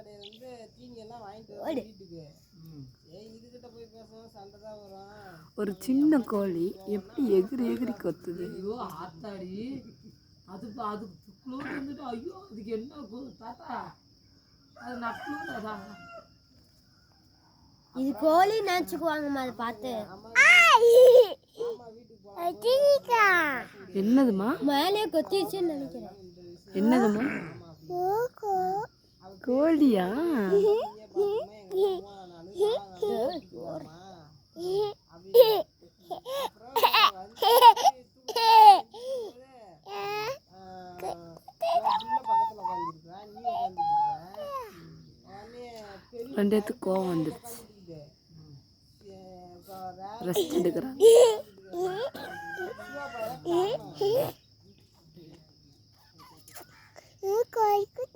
கடையில இருந்து தீனி எல்லாம் வாங்கிட்டு வந்து வீட்டுக்கு. ஏய் இதுகிட்ட போய் பேசணும் சண்டை தான் வரும். ஒரு சின்ன கோழி எப்படி எகிரி எகிரி கொத்துது? ஐயோ ஆத்தாடி. அது பா- அது குளூர் வந்துட்டு ஐயோ அதுக்கு என்ன தாத்தா? அது அதான் இது கோழி நினச்சிக்குவாங்கம்மா அதை பார்த்து. என்னதுமா மேலே கொத்திடுச்சுன்னு நினைக்கிறேன். என்னதுமா கோழியா பக்கத்துல ரெண்டு கோவம் வந்துருச்சு ரெஸ்ட் எடுக்கிறாங்க இப்போ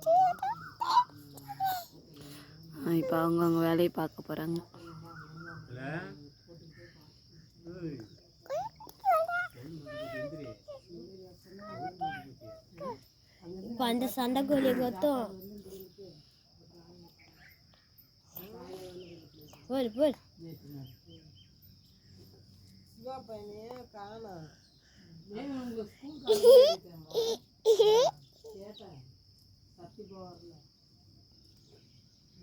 Ay, paongang wali pa ako parang. Wala? ಬಂದ ಸಂದ ಗೋಲಿ ಗೊತ್ತು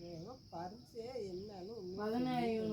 ஏன்னா பரிசே என்னன்னு பதினாயிரம்